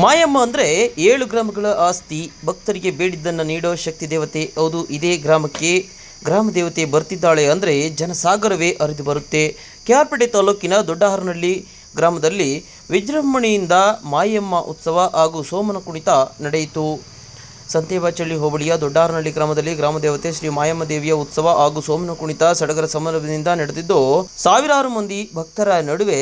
ಮಾಯಮ್ಮ ಅಂದರೆ ಏಳು ಗ್ರಾಮಗಳ ಆಸ್ತಿ. ಭಕ್ತರಿಗೆ ಬೇಡಿದ್ದನ್ನು ನೀಡೋ ಶಕ್ತಿ ದೇವತೆ. ಹೌದು, ಇದೇ ಗ್ರಾಮಕ್ಕೆ ಗ್ರಾಮ ದೇವತೆ ಬರ್ತಿದ್ದಾಳೆ ಅಂದರೆ ಜನಸಾಗರವೇ ಹರಿದು ಬರುತ್ತೆ. ಕೆಆರ್ಪೇಟೆ ತಾಲೂಕಿನ ದೊಡ್ಡಹರನಹಳ್ಳಿ ಗ್ರಾಮದಲ್ಲಿ ವಿಜೃಂಭಣೆಯಿಂದ ಮಾಯಮ್ಮ ಉತ್ಸವ ಹಾಗೂ ಸೋಮನ ಕುಣಿತ ನಡೆಯಿತು. ಸಂತೇಬಾಚಳ್ಳಿ ಹೋಬಳಿಯ ದೊಡ್ಡಾರನಹಳ್ಳಿ ಗ್ರಾಮದಲ್ಲಿ ಗ್ರಾಮ ದೇವತೆ ಶ್ರೀ ಮಾಯಮ್ಮ ದೇವಿಯ ಉತ್ಸವ ಹಾಗೂ ಸೋಮನ ಕುಣಿತ ಸಡಗರ ಸಮಾರಂಭದಿಂದ ನಡೆದಿದ್ದು, ಸಾವಿರಾರು ಮಂದಿ ಭಕ್ತರ ನಡುವೆ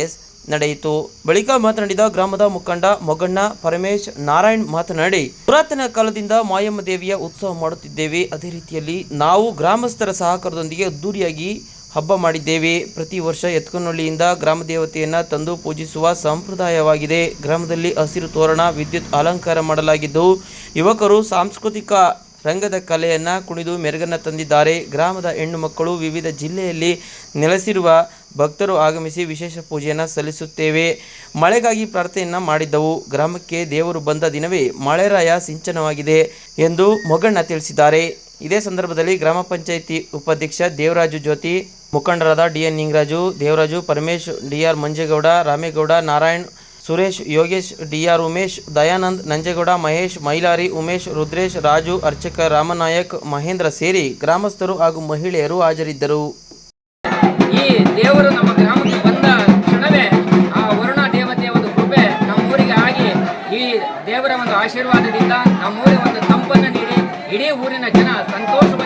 ನಡೆಯಿತು. ಬಳಿಕ ಮಾತನಾಡಿದ ಗ್ರಾಮದ ಮುಖಂಡ ಮೊಗಣ್ಣ ಪರಮೇಶ್ ನಾರಾಯಣ್ ಮಾತನಾಡಿ, ಪುರಾತನ ಕಾಲದಿಂದ ಮಾಯಮ್ಮ ದೇವಿಯ ಉತ್ಸವ ಮಾಡುತ್ತಿದ್ದೇವೆ. ಅದೇ ರೀತಿಯಲ್ಲಿ ನಾವು ಗ್ರಾಮಸ್ಥರ ಸಹಕಾರದೊಂದಿಗೆ ಅದ್ದೂರಿಯಾಗಿ ಹಬ್ಬ ಮಾಡಿದ್ದೇವೆ. ಪ್ರತಿ ವರ್ಷ ಎತ್ಕನಹಳ್ಳಿಯಿಂದ ಗ್ರಾಮ ದೇವತೆಯನ್ನು ತಂದು ಪೂಜಿಸುವ ಸಂಪ್ರದಾಯವಾಗಿದೆ. ಗ್ರಾಮದಲ್ಲಿ ಹಸಿರು ತೋರಣ, ವಿದ್ಯುತ್ ಅಲಂಕಾರ ಮಾಡಲಾಗಿದ್ದು, ಯುವಕರು ಸಾಂಸ್ಕೃತಿಕ ರಂಗದ ಕಲೆಯನ್ನು ಕುಣಿದು ಮೆರುಗನ್ನು ತಂದಿದ್ದಾರೆ. ಗ್ರಾಮದ ಹೆಣ್ಣು ಮಕ್ಕಳು ವಿವಿಧ ಜಿಲ್ಲೆಯಲ್ಲಿ ನೆಲೆಸಿರುವ ಭಕ್ತರು ಆಗಮಿಸಿ ವಿಶೇಷ ಪೂಜೆಯನ್ನು ಸಲ್ಲಿಸುತ್ತೇವೆ. ಮಳೆಗಾಗಿ ಪ್ರಾರ್ಥನೆಯನ್ನು ಮಾಡಿದ್ದವು. ಗ್ರಾಮಕ್ಕೆ ದೇವರು ಬಂದ ದಿನವೇ ಮಳೆರಾಯ ಸಿಂಚನವಾಗಿದೆ ಎಂದು ಮೊಗಣ್ಣ ತಿಳಿಸಿದ್ದಾರೆ. ಇದೇ ಸಂದರ್ಭದಲ್ಲಿ ಗ್ರಾಮ ಪಂಚಾಯಿತಿ ಉಪಾಧ್ಯಕ್ಷ ದೇವರಾಜು ಜ್ಯೋತಿ, ಮುಖಂಡರಾದ D N Ningaraju, Devaraju Paramesh, D R Manjegowda, Ramegowda, Narayan Suresh, Yogesh D R Umesh, Dayanand, Nanjegowda, Mahesh, Mailari, Umesh, Rudresh, Raju, ಅರ್ಚಕ, ರಾಮನಾಯಕ್, ಮಹೇಂದ್ರ ಸೇರಿ ಗ್ರಾಮಸ್ಥರು ಹಾಗೂ ಮಹಿಳೆಯರು ಹಾಜರಿದ್ದರು. ಈ ನಮ್ಮ ಗ್ರಾಮಕ್ಕೆ ಬಂದ ಕ್ಷಣವೇ ಆ ವರುಣ ಒಂದು ಕೃಪೆ ಆಗಿ ಈ ದೇವರ ಒಂದು ಆಶೀರ್ವಾದದಿಂದ ನಮ್ಮೂರಿಗೆ ಒಂದು ತಂಪನ್ನು ನೀಡಿ ಇಡೀ ಊರಿನ ಜನ ಗ್ರಾಮಕ್ಕೆ